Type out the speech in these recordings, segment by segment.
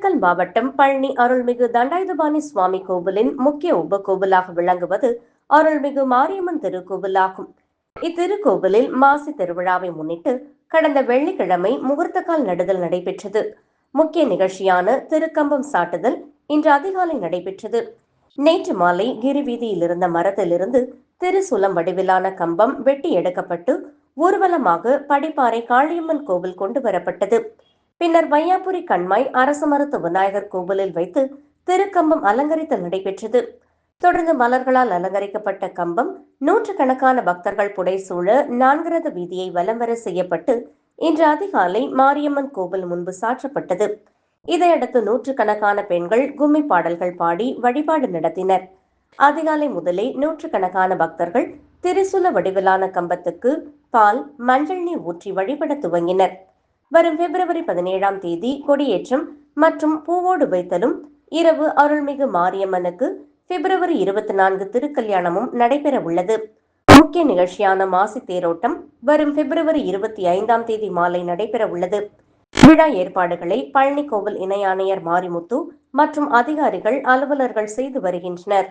திண்டுக்கல் மாவட்டம் பழனி அருள்மிகு தண்டாயுதபாணி சுவாமி கோவிலின் முக்கிய உபகோவிலாக விளங்குவது அருள்மிகு மாரியம்மன் திருக்கோவிலாகும். இத்திருக்கோவிலில் மாசி திருவிழாவை முன்னிட்டு கடந்த வெள்ளிக்கிழமை முகூர்த்தக்கால் நடுதல் நடைபெற்றது. முக்கிய நிகழ்ச்சியான திருக்கம்பம் சாட்டுதல் இன்று அதிகாலை நடைபெற்றது. நேற்று மாலை கிரிவீதியில் இருந்த மரத்திலிருந்து திருசுலம் வடிவிலான கம்பம் வெட்டி எடுக்கப்பட்டு ஊர்வலமாக படிப்பாறை காளியம்மன் கோவில் கொண்டு வரப்பட்டது. பின்னர் வையாபுரி கண்மாய் அரசு மருத்துவ விநாயகர் கோவிலில் வைத்து திருக்கம்பம் அலங்கரித்து நடைபெற்றது. தொடர்ந்து மலர்களால் அலங்கரிக்கப்பட்ட கம்பம் நூற்றுக்கணக்கான பக்தர்கள் புடைசூழ நான்கிறது வீதியை வலம் வர செய்யப்பட்டு இன்று அதிகாலை மாரியம்மன் கோவில் முன்பு சாற்றப்பட்டது. இதையடுத்து நூற்றுக்கணக்கான பெண்கள் கும்மி பாடல்கள் பாடி வழிபாடு நடத்தினர். அதிகாலை முதலே நூற்றுக்கணக்கான பக்தர்கள் திரிசூல வடிவிலான கம்பத்துக்கு பால் மஞ்சள் நீர் ஊற்றி வழிபட துவங்கினர். வரும் பிப்ரவரி பதினேழாம் தேதி கொடியேற்றம் மற்றும் பூவோடு வைத்தலும். இரவு அருள்மிகு மாரியம்மனுக்கு பிப்ரவரி இருபத்தி நான்கு திருக்கல்யாணமும் நடைபெற உள்ளது. முக்கிய நிகழ்ச்சியான மாசி தேரோட்டம் வரும் பிப்ரவரி இருபத்தி ஐந்தாம் தேதி மாலை நடைபெற உள்ளது. விழா ஏற்பாடுகளை பழனி கோவில் இணை ஆணையர் மாரிமுத்து மற்றும் அதிகாரிகள் அலுவலர்கள் செய்து வருகின்றனர்.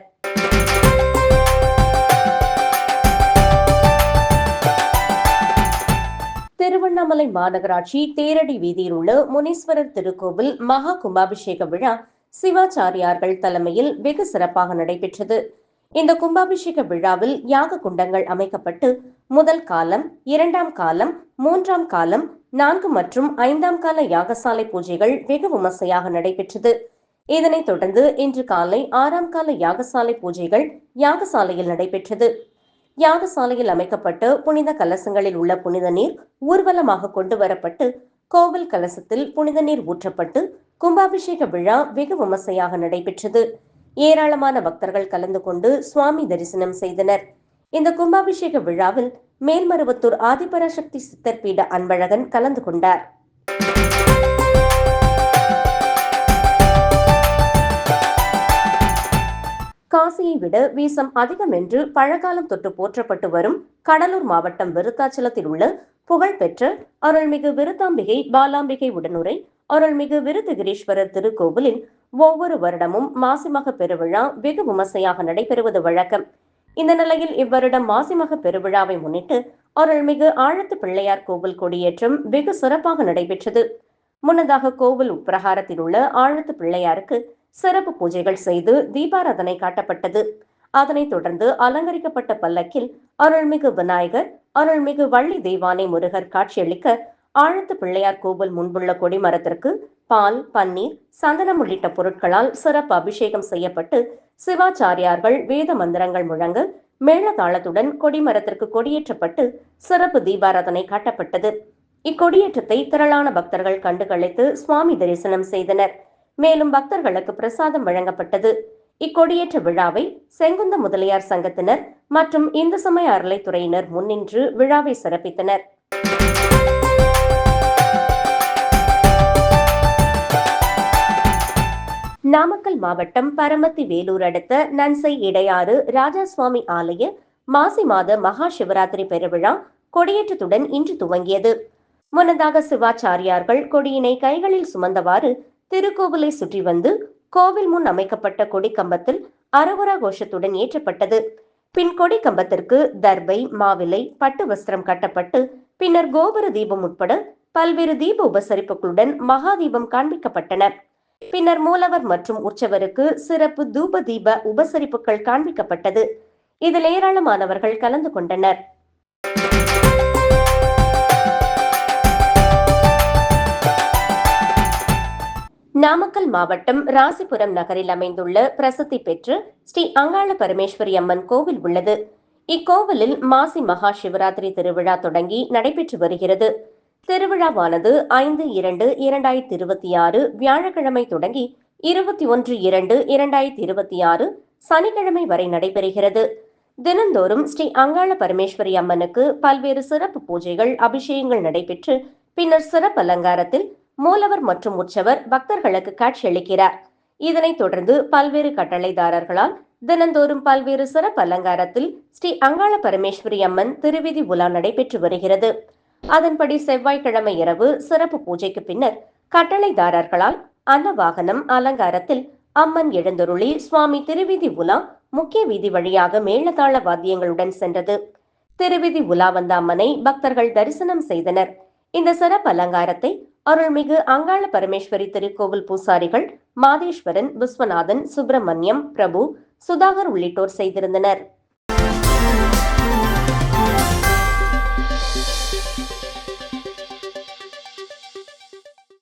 திருவண்ணாமலை மாநகராட்சி தேரடி வீதியில் உள்ள முனீஸ்வரர் திருக்கோவில் மகா கும்பாபிஷேக விழா சிவாச்சாரியார்கள் தலைமையில் வெகு சிறப்பாக நடைபெற்றது. இந்த கும்பாபிஷேக விழாவில் யாக குண்டங்கள் அமைக்கப்பட்டு முதல் காலம் இரண்டாம் காலம் மூன்றாம் காலம் நான்கு மற்றும் ஐந்தாம் கால யாகசாலை பூஜைகள் வெகு விமர்சையாக நடைபெற்றது. இதனைத் தொடர்ந்து இன்று காலை ஆறாம் கால யாகசாலை பூஜைகள் யாகசாலையில் நடைபெற்றது. யாகசாலையில் அமைக்கப்பட்டு புனித கலசங்களில் உள்ள புனித நீர் ஊர்வலமாக கொண்டு வரப்பட்டு கோவில் கலசத்தில் புனித நீர் ஊற்றப்பட்டு கும்பாபிஷேக விழா வெகு விமர்சையாக நடைபெற்றது. ஏராளமான பக்தர்கள் கலந்து கொண்டு சுவாமி தரிசனம் செய்தனர். இந்த கும்பாபிஷேக விழாவில் மேல்மருவத்தூர் ஆதிபராசக்தி சித்தர் பீட அன்பழகன் கலந்து கொண்டார். காசியை விட வீசம் அதிகம் என்று பழங்காலம் தொட்டு போற்றப்பட்டு வரும் கடலூர் மாவட்டம் விருத்தாச்சலத்தில் உள்ள புகழ்பெற்ற அருள்மிகு விருத்தாம்பிகை பாலாம்பிகை உடனுரை அருள்மிகு விருத்தகிரீஸ்வரர் திருக்கோவிலில் ஒவ்வொரு வருடமும் மாசிமக பெருவிழா வெகு விமர்சையாக நடைபெறுவது வழக்கம். இந்த நிலையில் இவ்வருடம் மாசிமக பெருவிழாவை முன்னிட்டு அருள்மிகு ஆழத்து பிள்ளையார் கோவில் கொடியேற்றம் வெகு சிறப்பாக நடைபெற்றது. முன்னதாக கோவில் உப்பிரகாரத்தில் உள்ள ஆழத்து பிள்ளையாருக்கு சிறப்பு பூஜைகள் செய்து தீபாராதனை காட்டப்பட்டது. அதனைத் தொடர்ந்து அலங்கரிக்கப்பட்ட பல்லக்கில் அருள்மிகு விநாயகர் அருள்மிகு வள்ளி தெய்வானை முருகர் காட்சியளிக்க ஆழத்து பிள்ளையார் கோவில் முன்புள்ள கொடிமரத்திற்கு பால் பன்னீர் சந்தனம் உள்ளிட்ட பொருட்களால் சிறப்பு அபிஷேகம் செய்யப்பட்டு சிவாச்சாரியார்கள் வேத மந்திரங்கள் முழங்க மேளதாளத்துடன் கொடிமரத்திற்கு கொடியேற்றப்பட்டு சிறப்பு தீபாராதனை காட்டப்பட்டது. இக்கொடியேற்றத்தை திரளான பக்தர்கள் கண்டுகளித்து சுவாமி தரிசனம் செய்தனர். மேலும் பக்தர்களுக்கு பிரசாதம் வழங்கப்பட்டது. இக்கொடியேற்ற விழாவை செங்குந்த முதலியார் சங்கத்தினர் மற்றும் இந்து சமய அறளைத்துறையினர் முன்னின்று விழாவை சிறப்பித்தனர். நாமக்கல் மாவட்டம் பரமத்தி வேலூர் அடுத்த நன்சை இடையாறு ராஜாசுவாமி ஆலய மாசி மாத மகா சிவராத்திரி பெருவிழா கொடியேற்றத்துடன் இன்று துவங்கியது. முன்னதாக சிவாச்சாரியார்கள் கொடியினை கைகளில் சுமந்தவாறு திருக்கோவிலை சுற்றி வந்து கோவில் முன் அமைக்கப்பட்ட கொடி கம்பத்தில் கோஷத்துடன் ஏற்றப்பட்டது. பின் கொடி கம்பத்திற்கு தர்பை மாவிலை பட்டு வஸ்திரம் கட்டப்பட்டு பின்னர் கோபுர தீபம் உட்பட பல்வேறு தீப உபசரிப்புகளுடன் மகா தீபம் காண்பிக்கப்பட்டன. பின்னர் மூலவர் மற்றும் உற்சவருக்கு சிறப்பு தூப தீப உபசரிப்புகள் காண்பிக்கப்பட்டது. இதில் ஏராளமானவர்கள் கலந்து கொண்டனர். நாமக்கல் மாவட்டம் ராசிபுரம் நகரில் அமைந்துள்ள பிரசித்தி பெற்று ஸ்ரீ அங்காள பரமேஸ்வரி அம்மன் கோவில் உள்ளது. இக்கோவிலில் மாசி மகா சிவராத்திரி திருவிழா தொடங்கி நடைபெற்று வருகிறது. திருவிழாவானது ஐந்து இரண்டு இரண்டாயிரத்தி இருபத்தி ஆறு வியாழக்கிழமை தொடங்கி இருபத்தி ஒன்று இரண்டு இரண்டாயிரத்தி இருபத்தி ஆறு சனிக்கிழமை வரை நடைபெறுகிறது. தினந்தோறும் ஸ்ரீ அங்காள பரமேஸ்வரி அம்மனுக்கு பல்வேறு சிறப்பு பூஜைகள் அபிஷேகங்கள் நடைபெற்று பின்னர் சிறப்பு அலங்காரத்தில் மூலவர் மற்றும் உற்சவர் பக்தர்களுக்கு காட்சியளிக்கிறார் இதனைத் தொடர்ந்து பல்வேறு கட்டளைதாரர்களால் தினந்தோறும் பல்வேறு சிறப்பு அலங்காரத்தில் ஸ்ரீ அங்காள பரமேஸ்வரி அம்மன் திருவிதி உலா நடைபெற்று வருகிறது. அதன்படி செவ்வாய்க்கிழமை இரவு சிறப்பு பூஜைக்கு பின்னர் கட்டளைதாரர்களால் அன்னவாகனம் அலங்காரத்தில் அம்மன் எழுந்தருளி சுவாமி திருவிதி உலா முக்கிய வீதி வழியாக மேளதாள வாத்தியங்களுடன் சென்றது. திருவிதி உலா வந்த அம்மனை பக்தர்கள் தரிசனம் செய்தனர். இந்த சிறப்பு அலங்காரத்தை அருள்மிகு அங்காள பரமேஸ்வரி திருக்கோவில் பூசாரிகள் மாதேஸ்வரன் விஸ்வநாதன் சுப்பிரமணியம் பிரபு சுதாகர் உள்ளிட்டோர் செய்திருந்தனர்.